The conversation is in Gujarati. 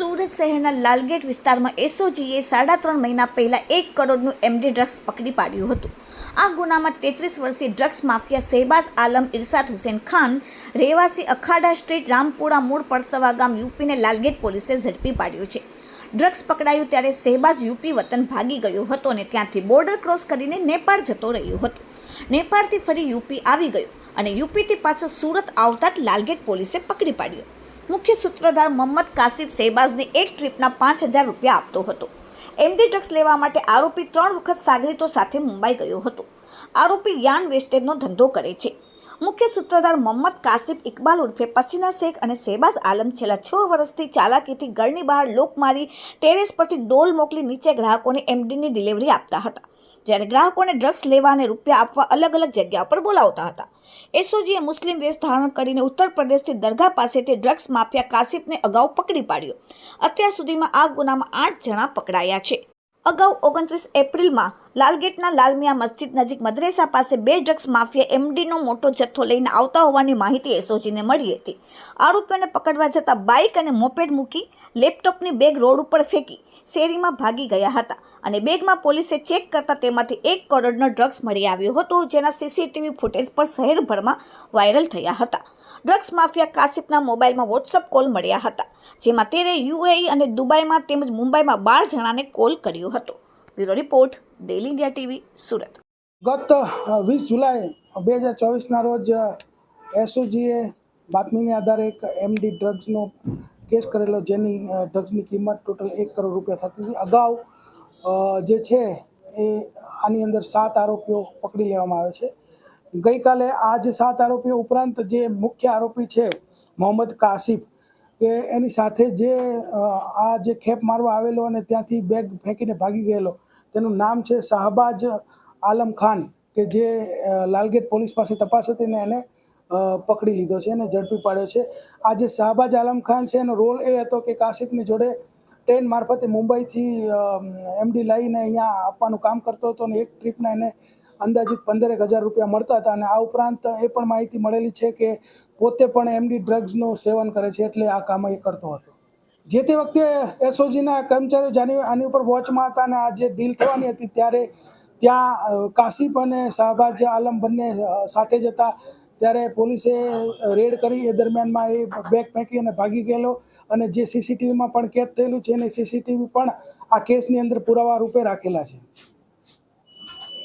સુરત શહેરના લાલગેટ વિસ્તારમાં એસઓજીએ સાડા ત્રણ મહિના પહેલાં એક કરોડનું એમડી ડ્રગ્સ પકડી પાડ્યું હતું. આ ગુનામાં તેત્રીસ વર્ષીય ડ્રગ્સ માફિયા શહેબાઝ આલમ ઇરશાદ હુસેન ખાન, રહેવાસી અખાડા સ્ટ્રીટ રામપુરા મૂળ પરસવા ગામ યુપીને લાલગેટ પોલીસે ઝડપી પાડ્યો છે. ડ્રગ્સ પકડાયું ત્યારે શહેબાઝ યુપી વતન ભાગી ગયો હતો અને ત્યાંથી બોર્ડર ક્રોસ કરીને નેપાળ જતો રહ્યો હતો. નેપાળથી ફરી યુપી આવી ગયો અને યુપીથી પાછો સુરત આવતા જ લાલગેટ પોલીસે પકડી પાડ્યો. મુખ્ય સૂત્રધાર મોહમ્મદ કાસિફ શહેબાઝને એક ટ્રીપના પાંચ હજાર રૂપિયા આપતો હતો. એમડી ડ્રગ્સ લેવા માટે આરોપી ત્રણ વખત સાગરીતો સાથે મુંબઈ ગયો હતો. આરોપી યાન વેસ્ટેજનો ધંધો કરે છે. મુખ્ય સૂત્રધાર મોહમ્મદ કાસિફ ઇકબાલ ઉર્ફે પસીના શેખ અને શેબાઝ આલમ છેલ્લા છ વર્ષથી ચાલાકીથી ઘરની બહાર લોક મારી ટેરેસ પરથી ડોલ મોકલી નીચે ગ્રાહકોને એમડીની ડિલિવરી આપતા હતા. જ્યારે ગ્રાહકોને ડ્રગ્સ લેવા અને રૂપિયા આપવા અલગ અલગ જગ્યા પર બોલાવતા હતા. એસઓજીએ મુસ્લિમ વેશ ધારણ કરીને ઉત્તર પ્રદેશથી દરગાહ પાસેથી ડ્રગ્સ માફિયા કાસિફને અગાઉ પકડી પાડ્યો. અત્યાર સુધીમાં આ ગુનામાં આઠ જણા પકડાયા છે. અગાઉ ઓગણત્રીસ એપ્રિલમાં લાલગેટના લાલમિયા મસ્જિદ નજીક મદ્રેસા પાસે બે ડ્રગ્સ માફિયા એમડીનો મોટો જથ્થો લઈને આવતા હોવાની માહિતી એસઓજીને મળી હતી. આરોપીઓને પકડવા જતાં બાઇક અને મોપેડ મૂકી લેપટોપની બેગ રોડ ઉપર ફેંકી શેરીમાં ભાગી ગયા હતા અને બેગમાં પોલીસે ચેક કરતાં તેમાંથી એક કરોડનો ડ્રગ્સ મળી આવ્યો હતો, જેના સીસીટીવી ફૂટેજ પર શહેરભરમાં વાયરલ થયા હતા. ડ્રગ્સ માફિયા કાસિફના મોબાઈલમાં વોટ્સઅપ કોલ મળ્યા હતા, જેમાં તેરે યુએઈ અને દુબઈમાં તેમજ મુંબઈમાં બાર જણાને કોલ કર્યો હતો. Bureau report daily India TV, Surat. ગત વીસ જુલાઈ, બે હજાર ચોવીસના રોજ એસઓજીએ બાતમીને આધારે એક એમડી ડ્રગ્સનો કેસ કરેલો, જેની ડ્રગ્સની કિંમત ટોટલ એક કરોડ રૂપિયા થતી હતી. અગાઉ જે છે એ આની અંદર સાત આરોપીઓ પકડી લેવામાં આવે છે. ગઈકાલે આ જે સાત આરોપીઓ ઉપરાંત જે મુખ્ય આરોપી છે, મોહમ્મદ કાસિફ, કે એની સાથે જે આ જે ખેપ મારવા આવેલો અને ત્યાંથી બેગ ફેંકીને ભાગી ગયેલો, તેનું નામ છે શાહબાજ આલમ ખાન, કે જે લાલગેટ પોલીસ પાસે તપાસ હતી ને એને પકડી લીધો છે અને ઝડપી પાડ્યો છે. આ જે શાહબાજ આલમ ખાન છે, એનો રોલ એ હતો કે કાશિફની જોડે ટ્રેન મારફતે મુંબઈથી એમડી લઈને અહીંયા આપવાનું કામ કરતો હતો અને એક ટ્રીપના એને અંદાજિત પંદરેક હજાર રૂપિયા મળતા હતા અને આ ઉપરાંત એ પણ માહિતી મળેલી છે કે પોતે પણ એમડી ડ્રગ્સનું સેવન કરે છે એટલે આ કામ એ કરતો હતો. જે તે વખતે એસઓજીના કર્મચારીઓ જાની, આની ઉપર વોચમાં હતા અને આ જે ડીલ થવાની હતી ત્યારે ત્યાં કાશીફ અને શાહબાજ આલમ બંને સાથે જ હતા. ત્યારે પોલીસે રેડ કરી, એ દરમિયાનમાં એ બેગ ફેંકી અને ભાગી ગયેલો અને જે સીસીટીવીમાં પણ કેદ થયેલું છે એને સીસીટીવી પણ આ કેસની અંદર પુરાવા રૂપે રાખેલા છે.